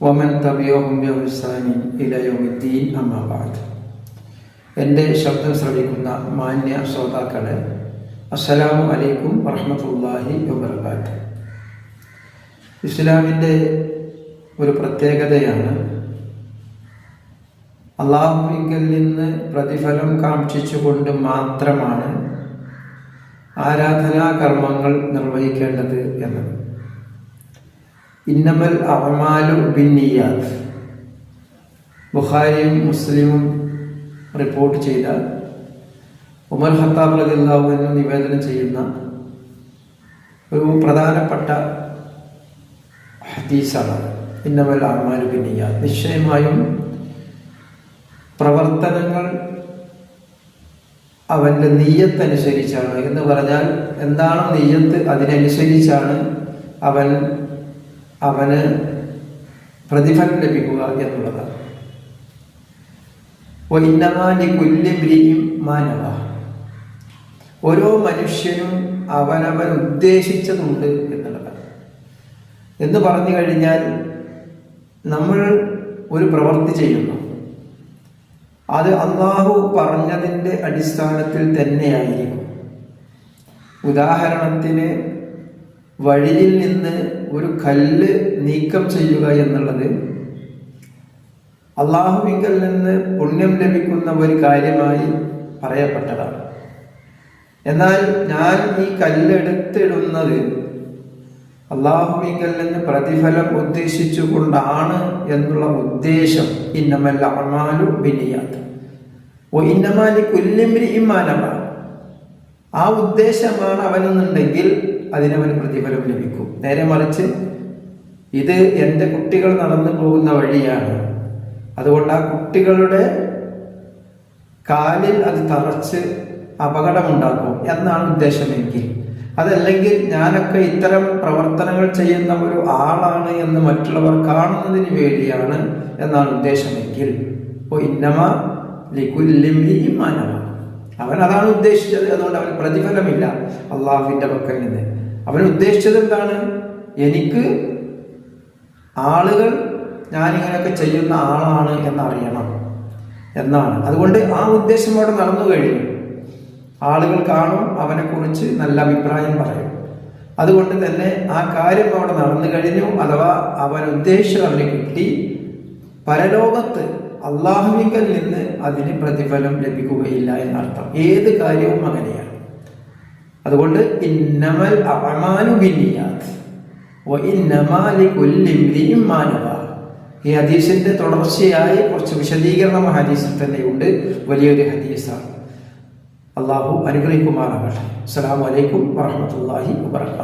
വമൻ തബിയഹും ബിഇഹ്സാനി ഇലാ യൗമിദ്ദീൻ അമ്മാ ബഅദ് എന്റെ ശബ്ദം ശ്രവിക്കുന്ന മാന്യ ശ്രോതാക്കളെ അസ്സലാമു അലൈക്കും വറഹമത്തല്ലാഹി വബറകാത്ത് ഇസ്ലാമിന്റെ ഒരു പ്രത്യേകതയാണ് അള്ളാഹുവിങ്കിൽ നിന്ന് പ്രതിഫലം കാക്ഷിച്ചുകൊണ്ട് മാത്രമാണ് ആരാധനാ കർമ്മങ്ങൾ നിർവഹിക്കേണ്ടത് എന്നത്. ഇന്നമൽ അഹമാലു ബിന്നിയാദ് ബുഖാരിയും മുസ്ലിമും റിപ്പോർട്ട് ചെയ്ത ഉമർ ഖത്താബ് റളിയല്ലാഹു അൻഹു നിവേദനം ചെയ്യുന്ന ഒരു പ്രധാനപ്പെട്ട ഹദീസാണ്. ഇന്നമൽ അഹമാലു ബിന്നിയാദ് നിശ്ചയമായും പ്രവർത്തനങ്ങൾ അവന്റെ നീയത്തനുസരിച്ചാണ്. എന്ന് പറഞ്ഞാൽ എന്താണോ നീയത്ത് അതിനനുസരിച്ചാണ് അവൻ അവന് പ്രതിഫലം ലഭിക്കുക എന്നുള്ളതാണ്. കുല്യബ്രിയും മാനവ ഓരോ മനുഷ്യനും അവനവൻ ഉദ്ദേശിച്ചതുണ്ട് എന്നുള്ളതാണ്. എന്ന് പറഞ്ഞു കഴിഞ്ഞാൽ നമ്മൾ ഒരു പ്രവൃത്തി ചെയ്യുന്നു. അത് അള്ളാഹു പറഞ്ഞതിന്റെ അടിസ്ഥാനത്തിൽ തന്നെയായിരിക്കും. ഉദാഹരണത്തിന് വഴിയിൽ നിന്ന് ഒരു കല്ല് നീക്കം ചെയ്യുക എന്നുള്ളത് അള്ളാഹുവിങ്കൽ നിന്ന് പുണ്യം ലഭിക്കുന്ന ഒരു കാര്യമായി പറയപ്പെട്ടതാണ്. എന്നാൽ ഞാൻ ഈ കല്ലെടുത്തിടുന്നത് അള്ളാഹുവിങ്കൽ നിന്ന് പ്രതിഫലം ഉദ്ദേശിച്ചുകൊണ്ടാണ് എന്നുള്ള ഉദ്ദേശം. ഇന്നമല്ല അമാലു ബിനിയാത്ത്. ഓ ഇന്നമാലി കുല്ലിമിരി ഇമാനമാണ് ആ ഉദ്ദേശമാണ് അവനെന്നുണ്ടെങ്കിൽ അതിനവന് പ്രതിഫലം ലഭിക്കും. നേരെ മറിച്ച് ഇത് എന്റെ കുട്ടികൾ നടന്നു പോകുന്ന വഴിയാണ്. അതുകൊണ്ട് ആ കുട്ടികളുടെ കാലിൽ അത് തറച്ച് അപകടമുണ്ടാക്കും എന്നാണ് ഉദ്ദേശമെങ്കിൽ. അതല്ലെങ്കിൽ ഞാനൊക്കെ ഇത്തരം പ്രവർത്തനങ്ങൾ ചെയ്യുന്ന ഒരു ആളാണ് എന്ന് മറ്റുള്ളവർ കാണുന്നതിന് വേണ്ടിയാണ് എന്നാണ് ഉദ്ദേശമെങ്കിൽ. ഇപ്പോൾ ഇന്നമ ലിക്കുല്ലിമാനമ അവൻ അതാണ് ഉദ്ദേശിച്ചത് അതുകൊണ്ട് അവന് പ്രതിഫലമില്ല അള്ളാഹുവിന്റെ പക്കൽ നിന്ന്. അവൻ ഉദ്ദേശിച്ചത് എന്താണ്? എനിക്ക് ആളുകൾ ഞാനിങ്ങനെയൊക്കെ ചെയ്യുന്ന ആളാണ് എന്നറിയണം എന്നാണ്. അതുകൊണ്ട് ആ ഉദ്ദേശം അവിടെ നടന്നു കഴിഞ്ഞു. ആളുകൾ കാണും അവനെക്കുറിച്ച് നല്ല അഭിപ്രായം പറയും. അതുകൊണ്ട് തന്നെ ആ കാര്യം അവിടെ നടന്നു കഴിഞ്ഞു. അഥവാ അവൻ ഉദ്ദേശിച്ചത് അവന് കിട്ടി. പരലോകത്ത് അള്ളാഹുവിങ്കൽ നിന്ന് അതിന് പ്രതിഫലം ലഭിക്കുകയില്ല എന്നർത്ഥം. ഏത് കാര്യവും അങ്ങനെയാണ്. അതുകൊണ്ട് ഇന്നമൽ ബിന്നിയാത്ത്. ഈ ഹദീസിന്റെ തുടർച്ചയായി കുറച്ച് വിശദീകരണം ഹദീസിൽ തന്നെയുണ്ട്. വലിയൊരു ഹദീസാണ്. അള്ളാഹു അനുഗ്രഹിക്കുമാറാകട്ടെ. അസ്സാം വലൈക്കും വാഹമത്തല്ലാഹി വാത്തു